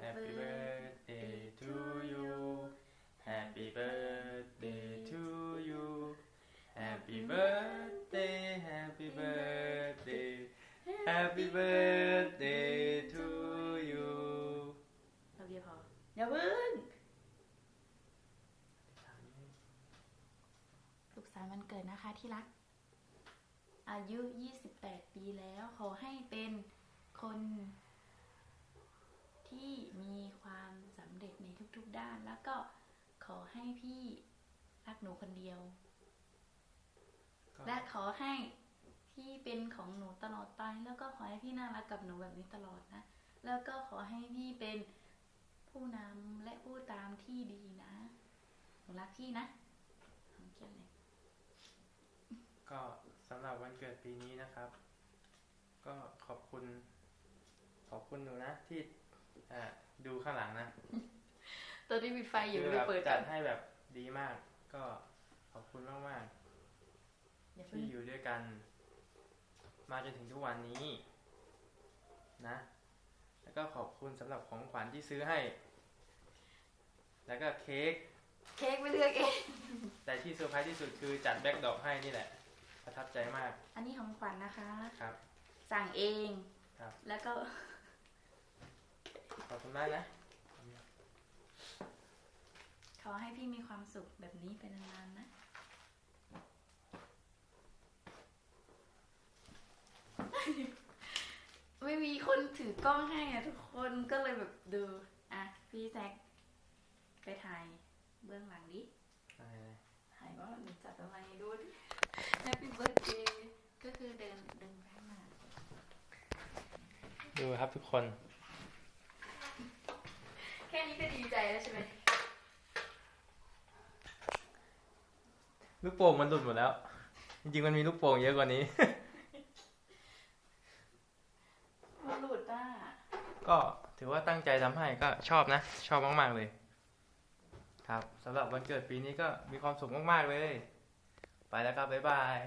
Happy birthday to you Happy birthday to you Happy birthday Happy birthday Happy birthday to you เรียวพออย่าพึ่งถูกสานต์วันเกิดนะคะที่รัก อายุ 28 ปีแล้ว ขอให้เป็นคน ที่มีความสำเร็จในทุกๆด้าน แล้วก็ขอให้พี่รักหนูคนเดียวก็และขอให้พี่เป็นของหนูตลอดไป แล้วก็ขอให้พี่น่ารักกับหนูแบบนี้ตลอดนะ แล้วก็ขอให้พี่เป็นผู้นำและผู้ตามที่ดีนะหนูรักพี่นะหอมเขียนเลยก็สำหรับวันเกิดปีนี้นะครับ ก็ขอบคุณ ขอบคุณหนูนะที่อ่า ดูข้างหลังนะตอนนี้ปิดไฟอยู่คือไปแบบเปิดจักัดนให้แบบดีมาก ก็ขอบคุณมากมากอย่าๆเพิ่งที่อยู่ด้วยกัน มาจนถึงทุกวันนี้ นะ แล้วก็ขอบคุณสำหรับของขวัญที่ซื้อให้ แล้วก็เค้กเค้กไม่เลือกเองแต่ที่เซอร์ไพรส์ที่สุดคือจัดแบ็กดอกให้นี่แหละ ประทับใจมาก อันนี้ของขวัญนะคะ ครับ สั่งเอง ครับ แล้วก็ ขอบคุณมากนะขอให้พี่มีความสุขแบบนี้ไปนานๆนะไม่มีคนถือกล้องให้อะทุกคนก็เลยแบบดู อะ พี่แซกไปถ่ายเบื้องหลังดิถ่ายว่าหนูจัดอะไรดูดิ Happy birthday ก็คือเดินเดินไปข้างหน้าดูครับทุกคนแค่ นี้ก็ดีใจแล้วใช่ไหมลูกโป่งมันหลุดหมดแล้ว จริงๆมันมีลูกโป่งเยอะกว่านี้ มันหลุดอะ ก็ถือว่าตั้งใจทำให้ก็ชอบนะ ชอบมากๆเลย ครับสำหรับวันเกิดปีนี้ก็มีความสุขมากๆเลย ไปแล้วครับ บ๊ายบาย